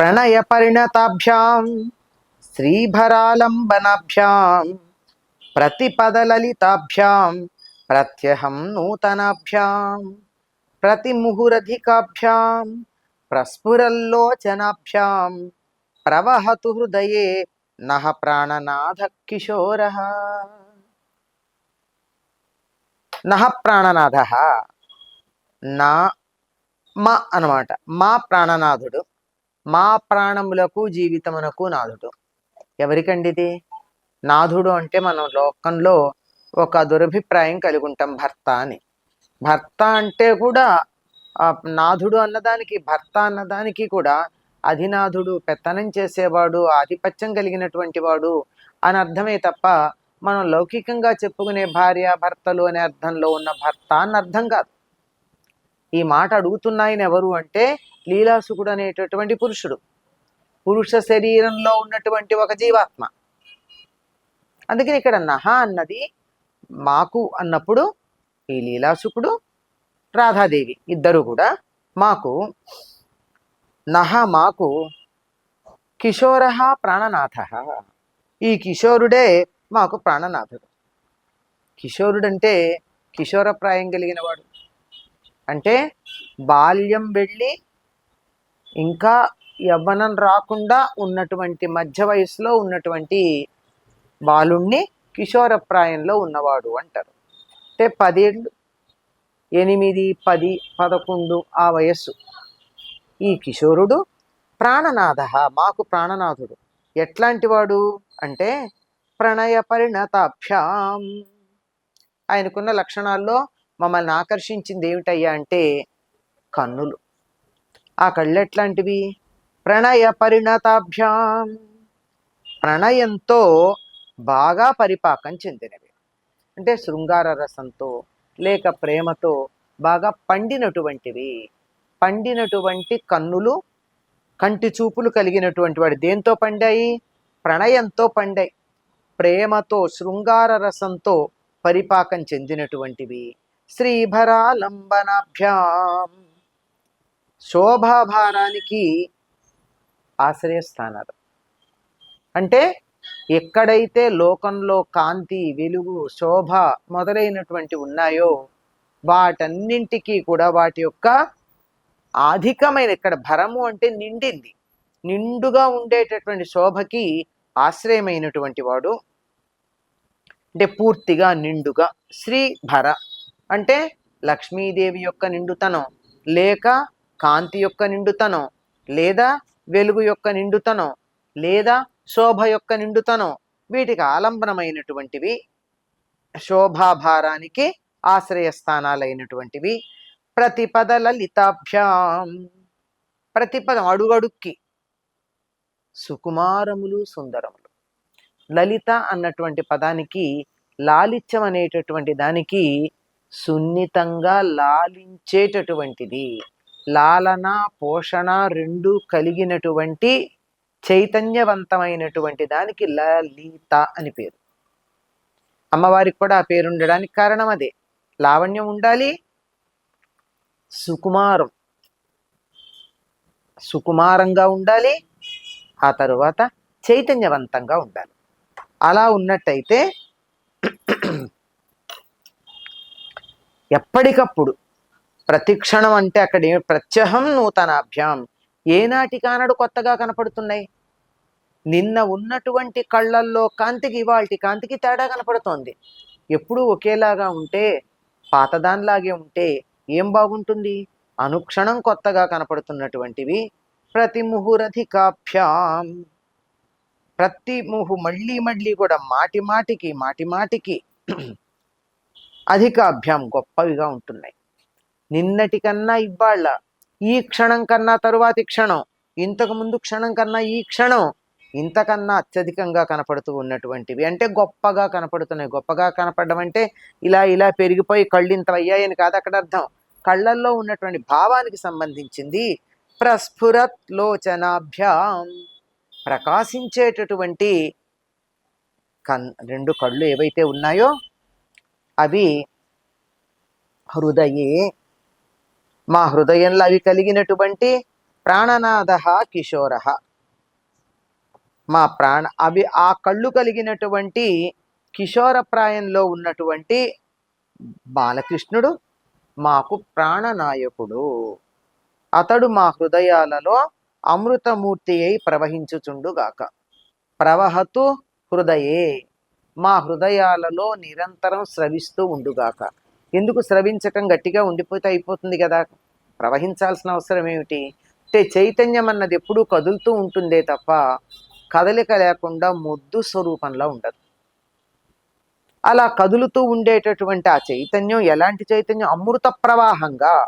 ప్రణయ పరిణతాభ్యాం శ్రీభరాలంబనాభ్యాం ప్రతిపదలలితాభ్యాం ప్రత్యహం నూతనాభ్యాం ప్రతిముహురధికాభ్యాం ప్రస్ఫురల్లోచనాభ్యాం ప్రవహతు హృదయే నహ ప్రాణనాథ కిశోర నహ ప్రాణనాథ నా మా అనమాట మా ప్రాణనాథుడు మా ప్రాణములకు జీవితమునకు నాథుడు ఎవరికండి ఇది? నాథుడు అంటే మనం లోకంలో ఒక దురభిప్రాయం కలిగి ఉంటాం భర్త అని. భర్త అంటే కూడా నాథుడు అన్నదానికి భర్త అన్నదానికి కూడా అధినాథుడు పెత్తనం చేసేవాడు ఆధిపత్యం కలిగినటువంటి వాడు అని అర్థమే తప్ప మనం లౌకికంగా చెప్పుకునే భార్య భర్తలు అనే అర్థంలో ఉన్న భర్త అని అర్థం కాదు. ఈ మాట అడుగుతున్నాయని ఎవరు అంటే లీలాసుకుడు అనేటటువంటి పురుషుడు. పురుష శరీరంలో ఉన్నటువంటి ఒక జీవాత్మ. అందుకని ఇక్కడ నహ అన్నది మాకు అన్నప్పుడు ఈ లీలాసుకుడు రాధాదేవి ఇద్దరు కూడా మాకు నహ మాకు కిషోర ప్రాణనాథ. ఈ కిశోరుడే మాకు ప్రాణనాథుడు. కిషోరుడంటే కిషోరప్రాయం కలిగిన వాడు అంటే బాల్యం వెళ్ళి ఇంకా యవ్వనం రాకుండా ఉన్నటువంటి మధ్య వయసులో ఉన్నటువంటి బాలుణ్ణి కిషోరప్రాయంలో ఉన్నవాడు అంటారు. అంటే పదేళ్ళు ఎనిమిది పది పదకొండు ఆ వయస్సు. ఈ కిశోరుడు ప్రాణనాథ మాకు ప్రాణనాథుడు. ఎట్లాంటి వాడు? అంటే ప్రణయ పరిణతాభ్యాం. ఆయనకున్న లక్షణాల్లో మమ్మల్ని ఆకర్షించింది ఏమిటయ్యా అంటే కన్నులు. ఆ కళ్ళు ఎట్లాంటివి ప్రణయ పరిణతాభ్యాం. ప్రణయంతో బాగా పరిపాకం చెందినవి. అంటే శృంగార రసంతో లేక ప్రేమతో బాగా పండినటువంటివి. పండినటువంటి కన్నులు కంటి చూపులు కలిగినటువంటి వాడు దేంతో పండాయి? ప్రణయంతో పండాయి. ప్రేమతో శృంగార రసంతో పరిపాకం చెందినటువంటివి. శ్రీభరాలంబనాభ్యాం. శోభాభారానికి ఆశ్రయస్థానాలు. అంటే ఎక్కడైతే లోకంలో కాంతి వెలుగు శోభ మొదలైనటువంటి ఉన్నాయో వాటన్నింటికీ కూడా వాటి యొక్క అధికమైన ఇక్కడ భరము అంటే నిండింది. నిండుగా ఉండేటటువంటి శోభకి ఆశ్రయమైనటువంటి వాడు. అంటే పూర్తిగా నిండుగా శ్రీభర అంటే లక్ష్మీదేవి యొక్క నిండుతనం లేక కాంతి యొక్క నిండుతనం లేదా వెలుగు యొక్క నిండుతనం లేదా శోభ యొక్క నిండుతనం వీటికి ఆలంబనమైనటువంటివి. శోభాభారానికి ఆశ్రయస్థానాలైనటువంటివి. ప్రతిపద లలితాభ్యాం. ప్రతిపదం అడుగడుక్కి. సుకుమారములు సుందరములు. లలిత అన్నటువంటి పదానికి లాలిత్యం అనేటటువంటి దానికి సున్నితంగా లాలించేటటువంటిది. లాలన పోషణ రెండు కలిగినటువంటి చైతన్యవంతమైనటువంటి దానికి లలిత అని పేరు. అమ్మవారికి కూడా ఆ పేరు ఉండడానికి కారణం అదే. లావణ్యం ఉండాలి సుకుమారం. సుకుమారంగా ఉండాలి ఆ తరువాత చైతన్యవంతంగా ఉండాలి. అలా ఉన్నట్టయితే ఎప్పటికప్పుడు ప్రతిక్షణం అంటే అక్కడ ప్రత్యహం నూతనాభ్యాం. ఏనాటికానడు కొత్తగా కనపడుతున్నాయి. నిన్న ఉన్నటువంటి కళ్ళల్లో కాంతికి ఇవాళ కాంతికి తేడా కనపడుతోంది. ఎప్పుడూ ఒకేలాగా ఉంటే పాతదానిలాగే ఉంటే ఏం బాగుంటుంది? అనుక్షణం కొత్తగా కనపడుతున్నటువంటివి ప్రతి ముహురధికాభ్యాం. ప్రతి ముహు మళ్ళీ మళ్ళీ కూడా మాటి మాటికి మాటి మాటికి అధికాభ్యాం గొప్పవిగా ఉంటున్నాయి. నిన్నటి కన్నా ఇవాళ ఈ క్షణం కన్నా తరువాతి క్షణం. ఇంతకు ముందు క్షణం కన్నా ఈ క్షణం. ఇంతకన్నా అత్యధికంగా కనపడుతూ ఉన్నటువంటివి. అంటే గొప్పగా కనపడుతున్నాయి. గొప్పగా కనపడడం అంటే ఇలా ఇలా పెరిగిపోయి కళ్ళు ఇంత అయ్యాయని కాదు అక్కడ అర్థం. కళ్ళల్లో ఉన్నటువంటి భావానికి సంబంధించింది ప్రస్ఫురత్ లోచనాభ్యాం ప్రకాశించేటటువంటి కన్ రెండు కళ్ళు ఏవైతే ఉన్నాయో అవి హృదయే మా హృదయంలో అవి కలిగినటువంటి ప్రాణనాథ కిషోర. మా ప్రాణ అవి ఆ కళ్ళు కలిగినటువంటి కిషోర ప్రాయంలో ఉన్నటువంటి బాలకృష్ణుడు మాకు ప్రాణనాయకుడు. అతడు మా హృదయాలలో అమృతమూర్తి అయి ప్రవహించుచుండుగాక. ప్రవహతు హృదయే మా హృదయాలలో నిరంతరం స్రవిస్తూ ఉండుగాక. ఎందుకు స్రవించటం గట్టిగా ఉండిపోతే అయిపోతుంది కదా? ప్రవహించాల్సిన అవసరం ఏమిటి? అంటే చైతన్యం అన్నది ఎప్పుడూ కదులుతూ ఉంటుందే తప్ప కదలిక లేకుండా మొద్దు స్వరూపంలో ఉండదు. అలా కదులుతూ ఉండేటటువంటి ఆ చైతన్యం ఎలాంటి చైతన్యం? అమృత ప్రవాహంగా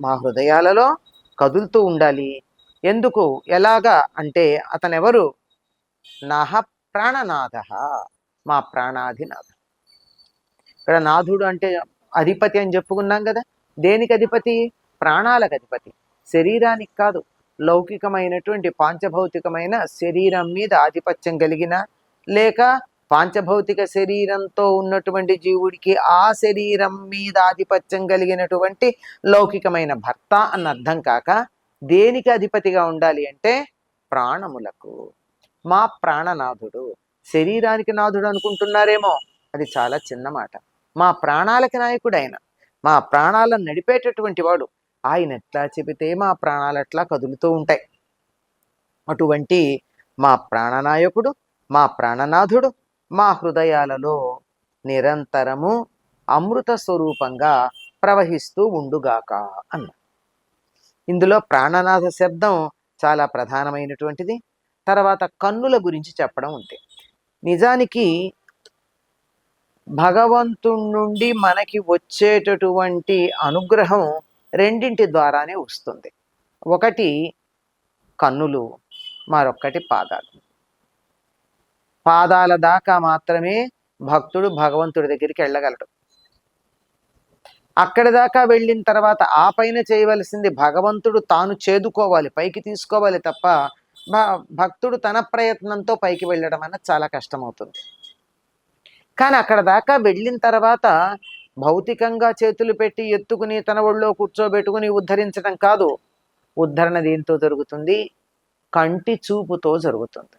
మా హృదయాలలో కదులుతూ ఉండాలి. ఎందుకు? ఎలాగా? అంటే అతనెవరు? నహ ప్రాణనాథ మా ప్రాణాధినాథ. ఇక్కడ నాథుడు అంటే అధిపతి అని చెప్పుకున్నాం కదా. దేనికి అధిపతి? ప్రాణాలకు అధిపతి. శరీరానికి కాదు లౌకికమైనటువంటి పాంచభౌతికమైన శరీరం మీద ఆధిపత్యం కలిగిన లేక పాంచభౌతిక శరీరంతో ఉన్నటువంటి జీవుడికి ఆ శరీరం మీద ఆధిపత్యం కలిగినటువంటి లౌకికమైన భర్త అన్న అర్థం కాక దేనికి అధిపతిగా ఉండాలి అంటే ప్రాణములకు. మా ప్రాణనాథుడు శరీరానికి నాథుడు అనుకుంటున్నారేమో అది చాలా చిన్న మాట. మా ప్రాణాలకి నాయకుడు ఆయన మా ప్రాణాలను నడిపేటటువంటి వాడు. ఆయన ఎట్లా చెబితే మా ప్రాణాలు ఎట్లా కదులుతూ ఉంటాయి. అటువంటి మా ప్రాణనాయకుడు మా ప్రాణనాథుడు మా హృదయాలలో నిరంతరము అమృత స్వరూపంగా ప్రవహిస్తూ ఉండుగాక అన్న. ఇందులో ప్రాణనాథ శబ్దం చాలా ప్రధానమైనటువంటిది. తర్వాత కన్నుల గురించి చెప్పడం ఉంది నిజానికి భగవంతుడి నుండి మనకి వచ్చేటటువంటి అనుగ్రహం రెండింటి ద్వారానే వస్తుంది. ఒకటి కన్నులు మరొక్కటి పాదాలు. పాదాల దాకా మాత్రమే భక్తుడు భగవంతుడి దగ్గరికి వెళ్ళగలడు. అక్కడి దాకా వెళ్ళిన తర్వాత ఆ పైన చేయవలసింది భగవంతుడు తాను చేదుకోవాలి పైకి తీసుకోవాలి తప్ప భ- భక్తుడు తన ప్రయత్నంతో పైకి వెళ్ళడం అన్నది చాలా కష్టమవుతుంది. కానీ అక్కడ దాకా వెళ్ళిన తర్వాత భౌతికంగా చేతులు పెట్టి ఎత్తుకుని తన ఒళ్ళో కూర్చోబెట్టుకుని ఉద్ధరించడం కాదు. ఉద్ధరణ దేంతో జరుగుతుంది? కంటి చూపుతో జరుగుతుంది.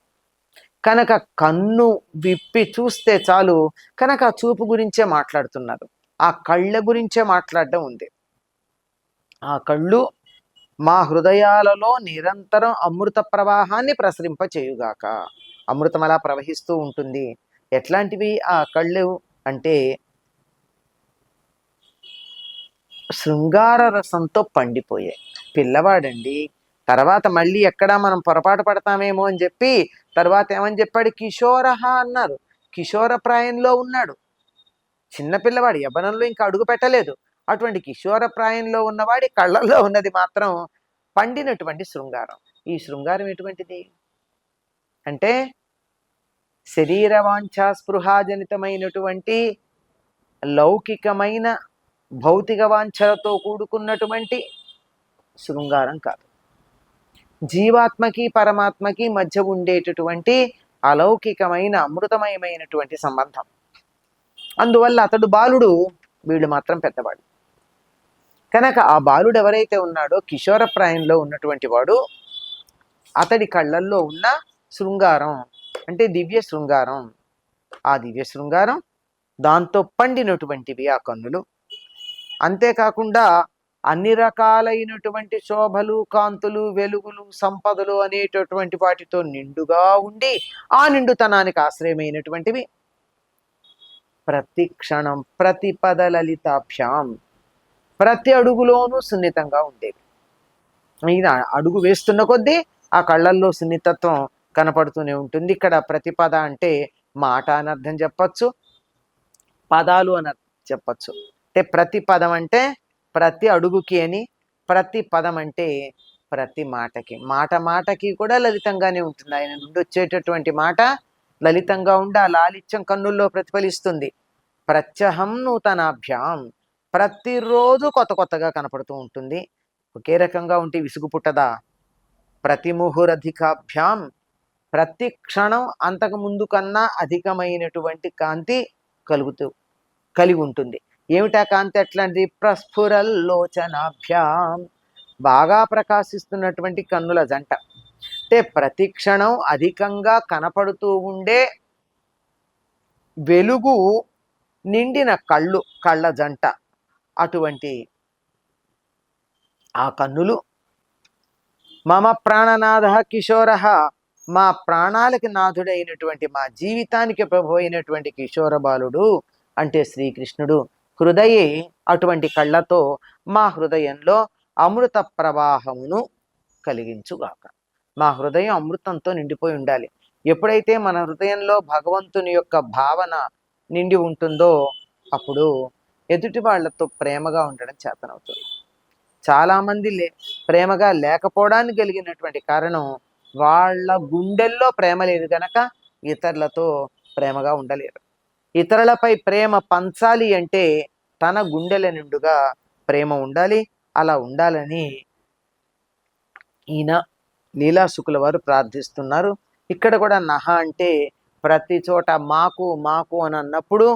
కనుక కన్ను విప్పి చూస్తే చాలు. కనుక ఆ చూపు గురించే మాట్లాడుతున్నారు. ఆ కళ్ళ గురించే మాట్లాడడం ఉంది. ఆ కళ్ళు మా హృదయాలలో నిరంతరం అమృత ప్రవాహాన్ని ప్రసరింప చేయుగాక అమృతం అలా ప్రవహిస్తూ ఉంటుంది. ఎట్లాంటివి ఆ కళ్ళు అంటే శృంగార రసంతో పండిపోయాయి పిల్లవాడండి తర్వాత మళ్ళీ ఎక్కడా మనం పొరపాటు పడతామేమో అని చెప్పి తర్వాత ఏమని చెప్పాడు? కిషోరహ అన్నారు. కిషోర ప్రాయంలో ఉన్నాడు. చిన్న పిల్లవాడు యవ్వనంలో ఇంకా అడుగు పెట్టలేదు. అటువంటి కిషోర ప్రాయంలో ఉన్నవాడి కళ్ళల్లో ఉన్నది మాత్రం పండినటువంటి శృంగారం. ఈ శృంగారం ఎటువంటిది? అంటే శరీర స్పృహాజనితమైనటువంటి లౌకికమైన భౌతిక వాంఛలతో కూడుకున్నటువంటి శృంగారం కాదు. జీవాత్మకి పరమాత్మకి మధ్య ఉండేటటువంటి అలౌకికమైన అమృతమయమైనటువంటి సంబంధం. అందువల్ల అతడు బాలుడు వీళ్ళు మాత్రం పెద్దవాడు. కనుక ఆ బాలుడు ఎవరైతే ఉన్నాడో కిషోర ప్రాయంలో ఉన్నటువంటి వాడు అతడి కళ్ళల్లో ఉన్న శృంగారం అంటే దివ్య శృంగారం. ఆ దివ్య శృంగారం దాంతో పండినటువంటివి ఆ కన్నులు. అంతేకాకుండా అన్ని రకాలైనటువంటి శోభలు కాంతులు వెలుగులు సంపదలు అనేటటువంటి వాటితో నిండుగా ఉండి ఆ నిండుతనానికి ఆశ్రయమైనటువంటివి. ప్రతి క్షణం ప్రతి పద లలితాభ్యాం ప్రతి అడుగులోనూ సున్నితంగా ఉండేవి. అడుగు వేస్తున్న కొద్దీ ఆ కళ్ళల్లో సున్నితత్వం కనపడుతూనే ఉంటుంది. ఇక్కడ ప్రతిపద అంటే మాట అని అర్థం చెప్పచ్చు పదాలు అని అర్థం చెప్పచ్చు. అంటే ప్రతి పదం అంటే ప్రతి అడుగుకి అని ప్రతి పదం అంటే ప్రతి మాటకి. మాట మాటకి కూడా లలితంగానే ఉంటుంది. ఆయన నుండి వచ్చేటటువంటి మాట లలితంగా ఉండి ఆ లాలిత్యం కన్నుల్లో ప్రతిఫలిస్తుంది. ప్రత్యహం నూతనాభ్యాం. ప్రతిరోజు కొత్త కొత్తగా కనపడుతూ ఉంటుంది. ఒకే రకంగా ఉంటే విసుగు పుట్టదా? ప్రతి ముహురధికాభ్యాం ప్రతి క్షణం అంతకు ముందు కన్నా అధికమైనటువంటి కాంతి కలుగుతూ కలిగి ఉంటుంది. ఏమిటా కాంతి ఎట్లాంటిది ప్రస్ఫురల్లోచనాభ్యాం. బాగా ప్రకాశిస్తున్నటువంటి కన్నుల జంట. అంటే ప్రతి క్షణం అధికంగా కనపడుతూ ఉండే వెలుగు నిండిన కళ్ళు కళ్ళ జంట. అటువంటి ఆ కన్నులు. మమ ప్రాణనాథ కిషోర మా ప్రాణాలకి నాథుడైనటువంటి మా జీవితానికి ప్రభు అయినటువంటి కిషోర బాలుడు అంటే శ్రీకృష్ణుడు హృదయే అటువంటి కళ్ళతో మా హృదయంలో అమృత ప్రవాహమును కలిగించుగాక. మా హృదయం అమృతంతో నిండిపోయి ఉండాలి. ఎప్పుడైతే మన హృదయంలో భగవంతుని యొక్క భావన నిండి ఉంటుందో అప్పుడు ఎదుటి వాళ్ళతో ప్రేమగా ఉండడం చేతనవుతుంది. చాలామంది లే ప్రేమగా లేకపోవడానికి కలిగినటువంటి కారణం వాళ్ళ గుండెల్లో ప్రేమ లేదు గనక ఇతరులతో ప్రేమగా ఉండలేరు. ఇతరులపై ప్రేమ పంచాలి అంటే తన గుండెల నిండుగా ప్రేమ ఉండాలి. అలా ఉండాలని ఈయన లీలాసుకుల వారు ప్రార్థిస్తున్నారు. ఇక్కడ కూడా నహ అంటే ప్రతి చోట మాకు మాకు అని అన్నప్పుడు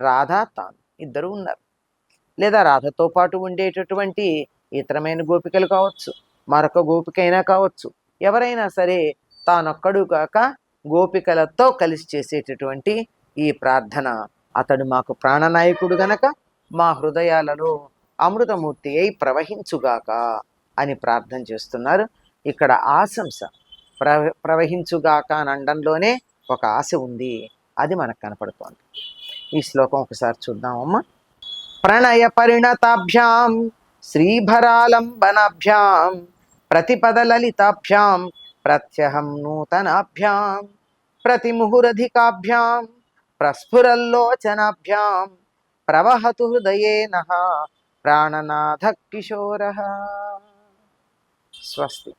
రాధ తాను ఇద్దరు ఉన్నారు. లేదా రాధతో పాటు ఉండేటటువంటి ఇతరమైన గోపికలు కావచ్చు మరొక గోపికైనా కావచ్చు ఎవరైనా సరే తానొక్కడు కాక గోపికలతో కలిసి చేసేటటువంటి ఈ ప్రార్థన. అతడు మాకు ప్రాణనాయకుడు గనక మా హృదయాలలో అమృతమూర్తి అయి ప్రవహించుగాక అని ప్రార్థన చేస్తున్నారు. ఇక్కడ ఆశంస. ప్రవ ప్రవహించుగాక అని అనడంలోనే ఒక ఆశ ఉంది. అది మనకు కనపడుతోంది. ఈ శ్లోకం ఒకసారి చూద్దామమ్మా. ప్రణయ పరిణతాభ్యాం శ్రీభరాలంబనాభ్యాం. ప్రతిపదలలితాభ్యాం ప్రత్యహం నూతనాభ్యాం ప్రతిముహురధికాభ్యాం ప్రస్ఫురల్లోచనాభ్యాం ప్రవహతు హృదయేన ప్రాణనాథ కిశోర స్వస్తి